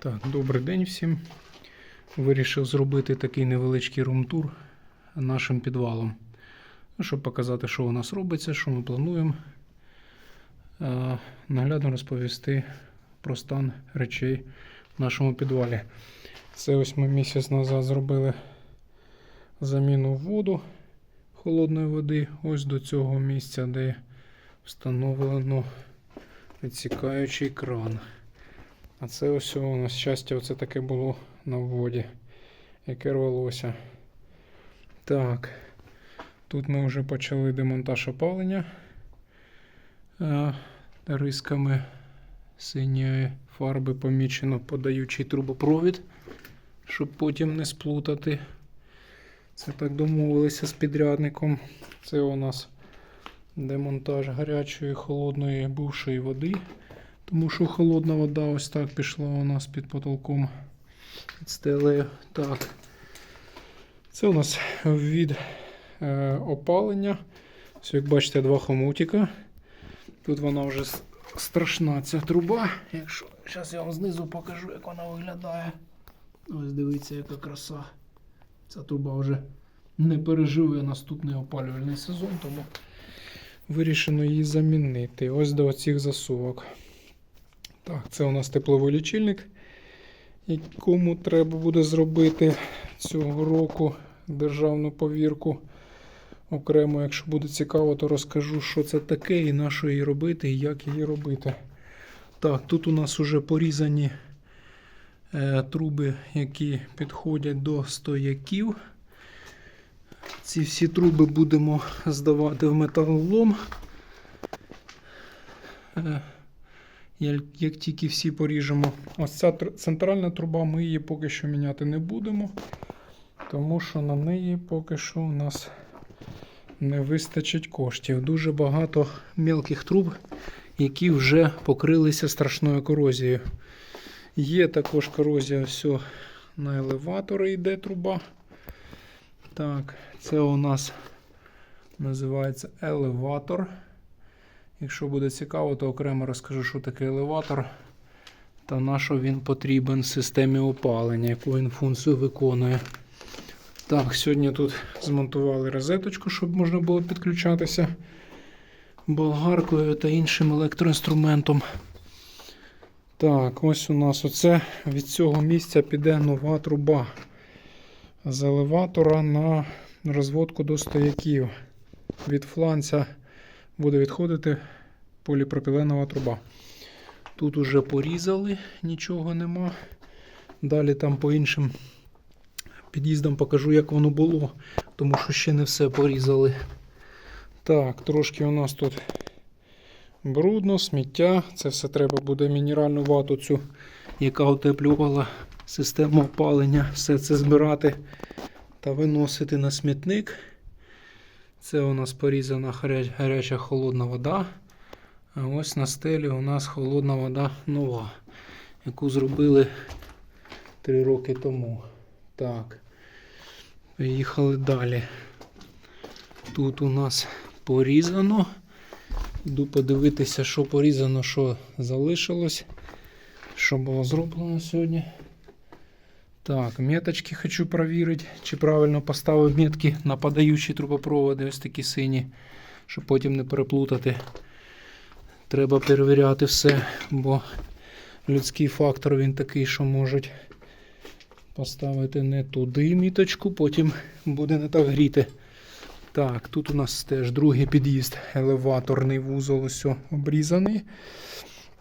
Так, добрий день всім. Вирішив зробити такий невеличкий румтур нашим підвалом. Ну, Щоб показати, що у нас робиться, що ми плануємо. Е, Наглядно розповісти про стан речей в нашому підвалі. Це ось ми місяць назад зробили заміну в воду холодної води. Ось до цього місця, де встановлено відсікаючий кран. А це ось у нас щастя, оце таке було на вводі, яке рвалося. Так, тут ми вже почали демонтаж опалення е, рисками синьої фарби помічено подаючий трубопровід, щоб потім не сплутати. Це так домовилися з підрядником. Це у нас демонтаж гарячої, холодної бувшої води. Тому що холодна вода ось так пішла у нас під потолком під стелею. Так. Це у нас від е, опалення. Ось, як бачите, два хомутика. Тут вона вже страшна ця труба. Якщо зараз я вам знизу покажу, як вона виглядає. Ось дивіться, яка краса. Ця труба вже не переживе наступний опалювальний сезон, тому вирішено її замінити. Ось до оцих засувок. Так, це у нас тепловий лічильник, якому треба буде зробити цього року державну повірку. Окремо, якщо буде цікаво, то розкажу, що це таке і на що її робити, і як її робити. Так, тут у нас вже порізані е, труби, які підходять до стояків. Ці всі труби будемо здавати в металолом. Е, як, як тільки всі поріжемо. Ось ця тр- центральна труба, ми її поки що міняти не будемо, тому що на неї поки що у нас не вистачить коштів. Дуже багато мелких труб, які вже покрилися страшною корозією. Є також корозія все на елеватори йде труба. Так, це у нас називається елеватор. Якщо буде цікаво, то окремо розкажу, що таке елеватор та на що він потрібен системі опалення, яку він функцію виконує. Так, сьогодні тут змонтували розеточку, щоб можна було підключатися болгаркою та іншим електроінструментом. Так, ось у нас оце від цього місця піде нова труба з елеватора на розводку до стояків. Від фланця буде відходити поліпропіленова труба. Тут уже порізали, нічого нема. Далі там по іншим під'їздам покажу, як воно було, тому що ще не все порізали. Так, трошки у нас тут брудно, сміття. Це все треба буде мінеральну вату, цю, яка утеплювала систему опалення, все це збирати та виносити на смітник. Це у нас порізана гаряча холодна вода. А ось на стелі у нас холодна вода нова, яку зробили 3 роки тому. Так. Поїхали далі. Тут у нас порізано. Йду подивитися, що порізано, що залишилось. Що було зроблено сьогодні. Так, меточки хочу перевірити, чи правильно поставив метки на подаючі трубопроводи, ось такі сині, щоб потім не переплутати. Треба перевіряти все, бо людський фактор він такий, що можуть поставити не туди міточку, потім буде не так гріти. Так, тут у нас теж другий під'їзд, елеваторний вузол ось обрізаний.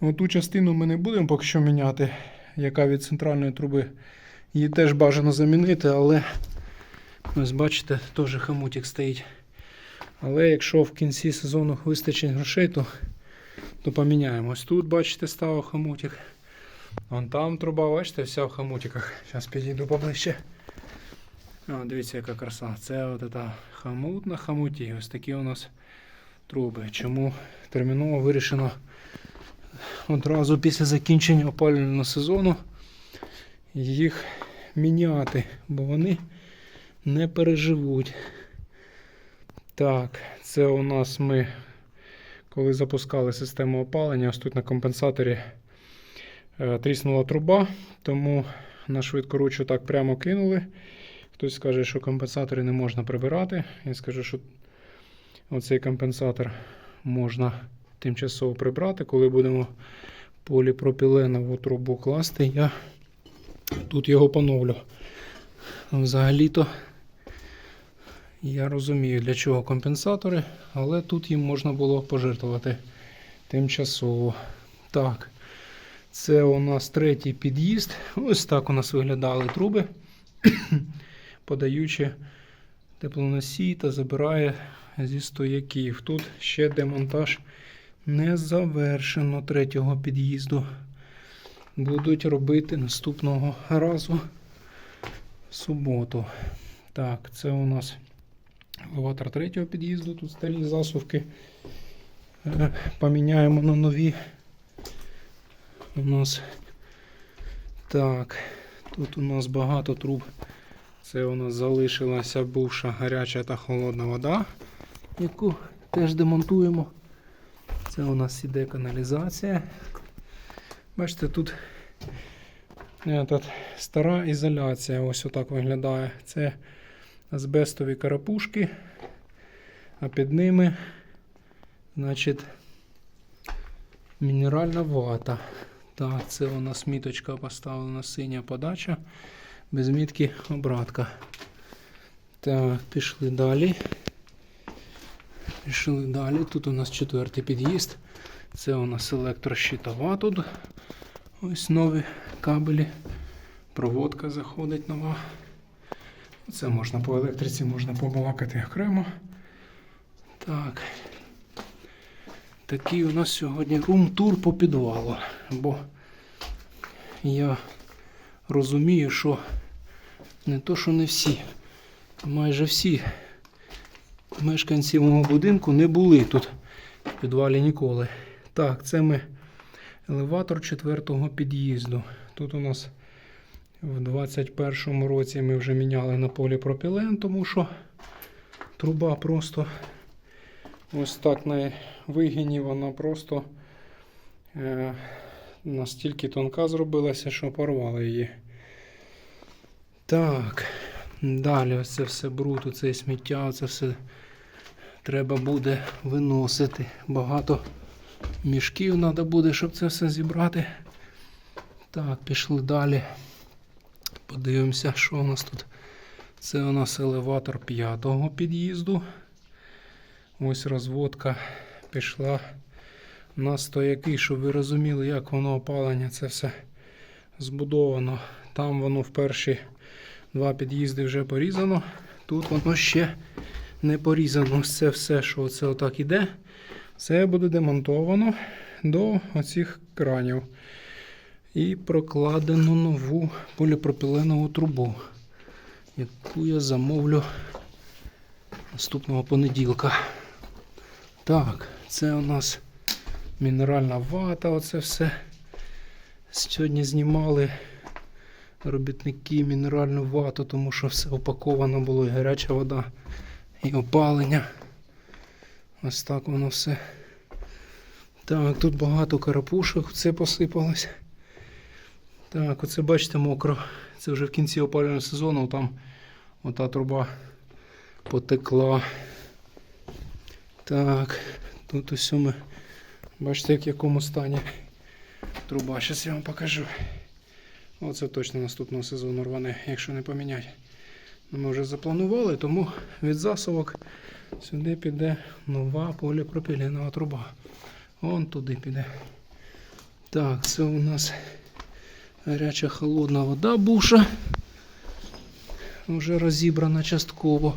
Оту частину ми не будемо поки що міняти, яка від центральної труби. Її теж бажано замінити, але ось бачите, теж хамутик стоїть. Але якщо в кінці сезону вистачить грошей, то, то поміняємо. Ось тут, бачите, став хамутик. Вон там труба, бачите, вся в хамутиках. Зараз підійду поближче. О, дивіться, яка краса. Це от ета хамут на хамуті. Ось такі у нас труби. Чому терміново вирішено одразу після закінчення опалювального сезону їх міняти, бо вони не переживуть. Так, це у нас ми, коли запускали систему опалення, ось тут на компенсаторі Е, Тріснула труба, тому на швидкоручу так прямо кинули. Хтось скаже, що компенсатори не можна прибирати. Я скажу, що оцей компенсатор можна тимчасово прибрати. Коли будемо поліпропіленову трубу класти, я тут його поновлю. Взагалі-то я розумію, для чого компенсатори, але тут їм можна було пожертвувати тимчасово. Так, це у нас третій під'їзд. Ось так у нас виглядали труби, подаючи теплоносій та забирає зі стояків. Тут ще демонтаж не завершено третього під'їзду. Будуть робити наступного разу в суботу. Так, це у нас елеватор третього під'їзду. Тут старі засувки. Е, Поміняємо на нові. У нас так, тут у нас багато труб. Це у нас залишилася бувша гаряча та холодна вода, яку теж демонтуємо. Це у нас іде каналізація. Бачите, тут этот, стара ізоляція. Ось отак виглядає. Це азбестові карапушки, а під ними, значить, мінеральна вата. Так, це у нас міточка поставлена синя подача, без мітки обратка. Так, пішли далі. Пішли далі. Тут у нас четвертий під'їзд. Це у нас електрощитова тут. Ось нові кабелі. Проводка заходить нова. Це можна по електриці, можна побалакати окремо. Так. Такий у нас сьогодні рум-тур по підвалу. Бо я розумію, що не то, що не всі, майже всі мешканці мого будинку не були тут в підвалі ніколи. Так, це ми елеватор четвертого під'їзду. Тут у нас в 21-му році ми вже міняли на поліпропілен, тому що труба просто ось так на вигині вона просто е, настільки тонка зробилася, що порвали її. Так, далі ось це все бруд, це сміття, це все треба буде виносити. Багато мішків треба буде, щоб це все зібрати. Так, пішли далі. Подивимося, що у нас тут. Це у нас елеватор п'ятого під'їзду. Ось розводка пішла на стояки, щоб ви розуміли, як воно опалення це все збудовано. Там воно в перші два під'їзди вже порізано. Тут воно ще не порізано. Це все, що оце отак іде. Це буде демонтовано до оцих кранів. І прокладено нову поліпропіленову трубу, яку я замовлю наступного понеділка. Так, це у нас мінеральна вата, оце все. Сьогодні знімали робітники мінеральну вату, тому що все опаковано було і гаряча вода, і опалення. Ось так воно все. Так, тут багато карапушок, це посипалось. Так, оце бачите мокро. Це вже в кінці опалювального сезону, там ота труба потекла. Так, тут усе ми бачите, як в якому стані труба. Зараз я вам покажу. Оце точно наступного сезону рване, якщо не поміняти. Ми вже запланували, тому від засувок сюди піде нова поліпропіленова труба. Вон туди піде. Так, це у нас гаряча холодна вода буша. Вже розібрана частково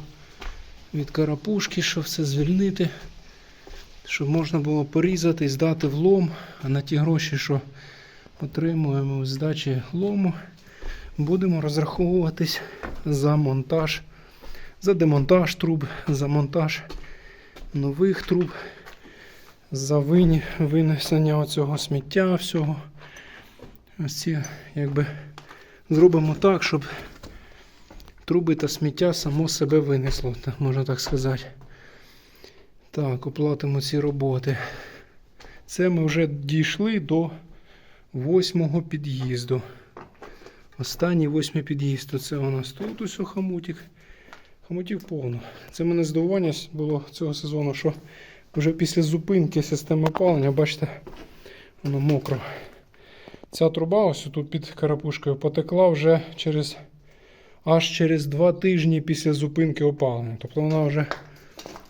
від карапушки, щоб все звільнити, щоб можна було порізати і здати в лом. А на ті гроші, що отримуємо здачі лому, будемо розраховуватись за монтаж, за демонтаж труб, за монтаж нових труб, за винь- винесення оцього сміття всього. Ось ці, якби зробимо так, щоб труби та сміття само себе винесло, так можна так сказати. Так, оплатимо ці роботи. Це ми вже дійшли до восьмого під'їзду. Останній восьмий під'їзд. Це у нас тут ось хомутик. Хомутів повно. Це мене здивування було цього сезону, що вже після зупинки системи опалення, бачите, воно мокро. Ця труба ось тут під карапушкою потекла вже через аж через два тижні після зупинки опалення. Тобто вона вже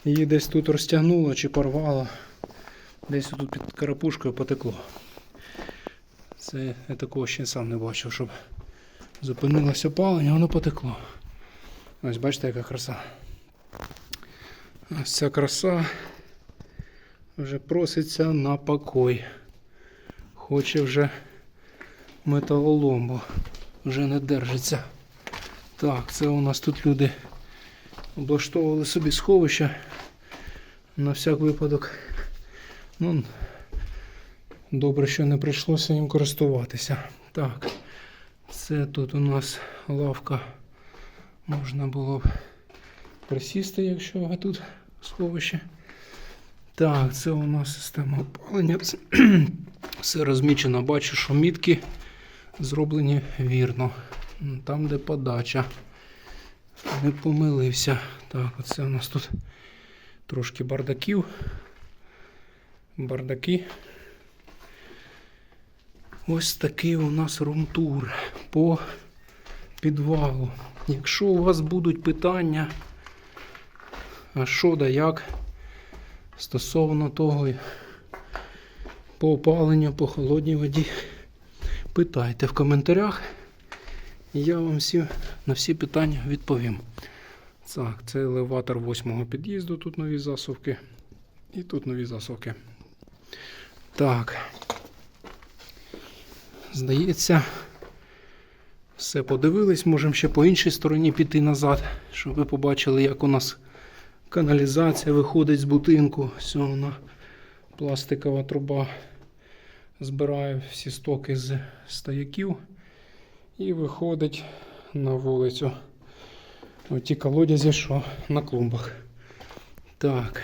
її десь тут розтягнуло чи порвало. Десь тут під карапушкою потекло. Це я такого ще сам не бачив, щоб зупинилося опалення, воно потекло. Ось бачите, яка краса. Ось ця краса вже проситься на покой. Хоче вже металолом, бо вже не держиться. Так, це у нас тут люди облаштовували собі сховище на всяк випадок. Ну, добре, що не прийшлося їм користуватися. Так, це тут у нас лавка. Можна було б присісти, якщо тут сховище. Так, це у нас система опалення. Все розмічено. Бачу, що мітки зроблені вірно. Там, де подача. Не помилився. Так, оце у нас тут трошки бардаків. Бардаки. Ось такий у нас румтур по підвалу. Якщо у вас будуть питання, а що да як стосовно того по опаленню, по холодній воді, питайте в коментарях. Я вам всі, на всі питання відповім. Так, це елеватор восьмого під'їзду, тут нові засувки. І тут нові засувки. Так. Здається, все подивились. Можемо ще по іншій стороні піти назад, щоб ви побачили, як у нас каналізація виходить з будинку. Все вона пластикова труба збирає всі стоки з стояків і виходить на вулицю. Оті колодязі, що на клумбах. Так.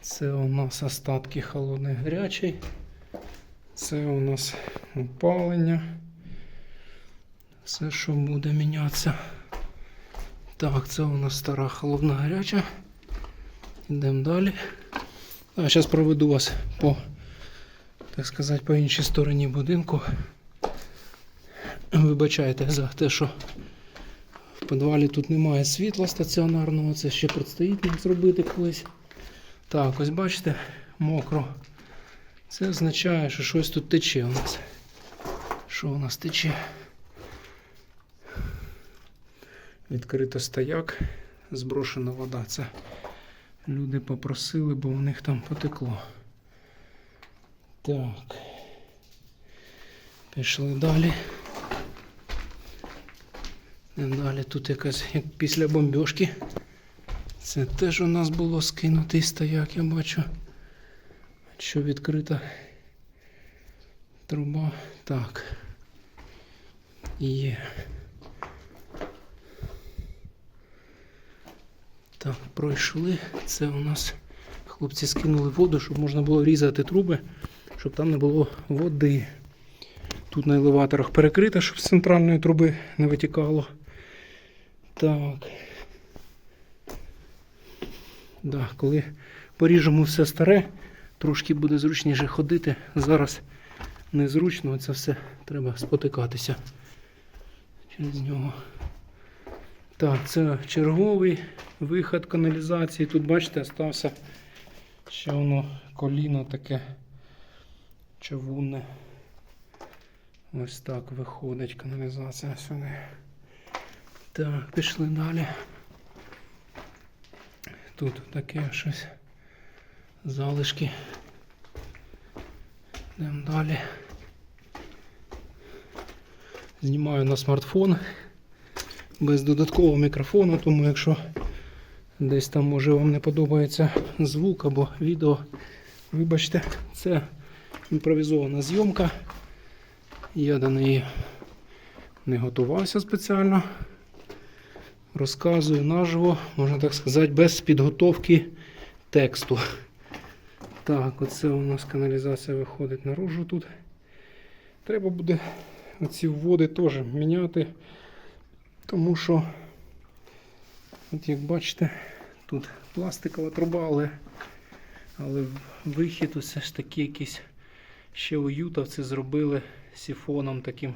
Це у нас остатки холодний гарячий. Це у нас опалення. Все, що буде мінятися. Так, це у нас стара холодна гаряча. Йдемо далі. А зараз проведу вас по, так сказати, по іншій стороні будинку. Вибачайте за те, що в підвалі тут немає світла стаціонарного, це ще предстоїть нам зробити колись. Так, ось бачите, мокро. Це означає, що щось тут тече у нас. Що у нас тече? Відкрито стояк, зброшена вода. Це люди попросили, бо у них там потекло. Так. Пішли далі. Далі тут якась як після бомбьошки. Це теж у нас було скинутий стояк, я бачу. Що відкрита труба. Так. Є. Так, пройшли. Це у нас хлопці скинули воду, щоб можна було різати труби, щоб там не було води. Тут на елеваторах перекрито, щоб з центральної труби не витікало. Так. Да, коли поріжемо все старе, трошки буде зручніше ходити. Зараз незручно, це все треба спотикатися через нього. Так, це черговий виход каналізації. Тут, бачите, стався ще воно коліно таке чавунне. Ось так виходить каналізація сюди. Так, пішли далі. Тут таке щось. Залишки. Йдемо далі. Знімаю на смартфон без додаткового мікрофону, тому якщо десь там може вам не подобається звук або відео, вибачте, це імпровізована зйомка. Я до неї не готувався спеціально. Розказую наживо, можна так сказати, без підготовки тексту. Так, оце у нас каналізація виходить наружу тут. Треба буде ці вводи теж міняти, тому що, от як бачите, тут пластикова труба, але, але вихід усе ж таки якийсь ще уютовці зробили сифоном таким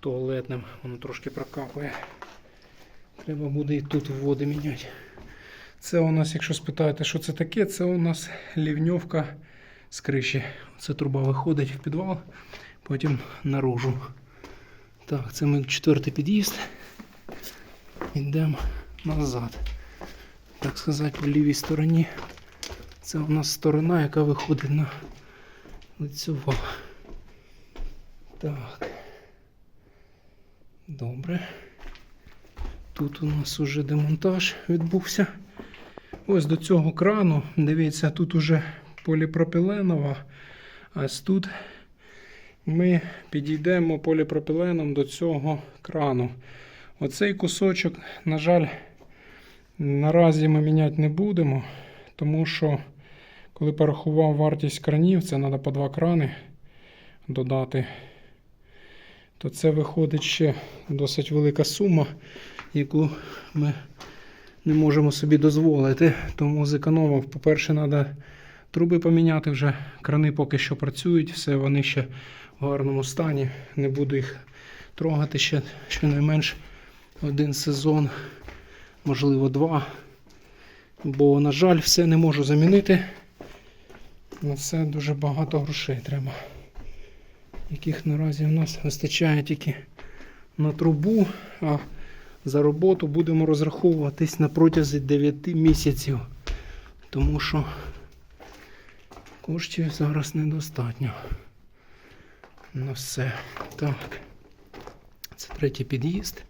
туалетним. Воно трошки прокапує. Треба буде і тут вводи міняти. Це у нас, якщо спитаєте, що це таке, це у нас лівньовка з криші. Це труба виходить в підвал, потім наружу. Так, це ми четвертий під'їзд. Йдемо назад. Так сказати, в лівій стороні. Це у нас сторона, яка виходить на лицьову. Так. Добре. Тут у нас уже демонтаж відбувся. Ось до цього крану. Дивіться, тут уже поліпропіленова. А ось тут ми підійдемо поліпропіленом до цього крану. Оцей кусочок, на жаль, наразі ми міняти не будемо, тому що коли порахував вартість кранів, це треба по два крани додати, то це виходить ще досить велика сума, яку ми не можемо собі дозволити. Тому зекономив. По-перше, треба труби поміняти вже. Крани поки що працюють, все вони ще в гарному стані. Не буду їх трогати ще щонайменш один сезон, можливо, два. Бо, на жаль, все не можу замінити. На це дуже багато грошей треба. Яких наразі в нас вистачає тільки на трубу, а за роботу будемо розраховуватись на протязі 9 місяців. Тому що коштів зараз недостатньо. На все. Так. Це третій під'їзд.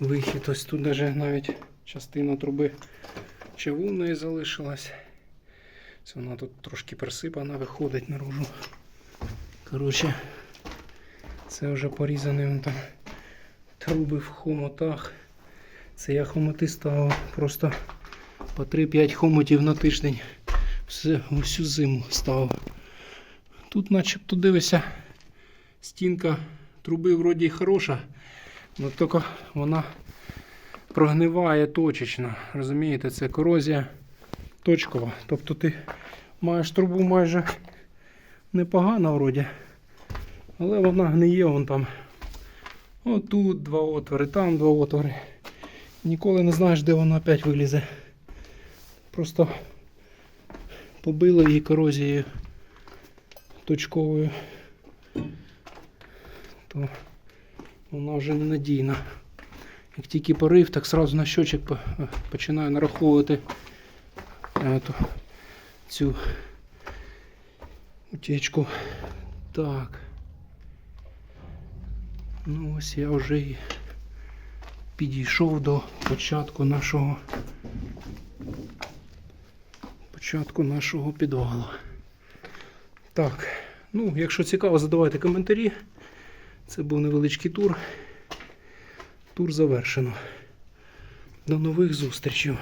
Вихід. Ось тут даже навіть частина труби чавунної залишилась. Це вона тут трошки присипана, виходить наружу. Коротше, це вже порізані вон там труби в хомотах. Це я хомоти ставив просто по 3-5 хомотів на тиждень. Все, всю зиму ставив. Тут начебто дивися, стінка труби вроді хороша, але тільки вона прогниває точечно. Розумієте, це корозія точкова. Тобто ти маєш трубу майже непогано вроді, але вона гниє вон там. Отут два отвори, там два отвори. Ніколи не знаєш, де воно опять вилізе. Просто побило її корозією точковою, то вона вже ненадійна. Як тільки порив, так сразу на щочок починаю нараховувати е, цю утечку. Так. Ну ось я вже і підійшов до початку нашого початку нашого підвалу. Так, ну, якщо цікаво, задавайте коментарі. Це був невеличкий тур. Тур завершено. До нових зустрічей.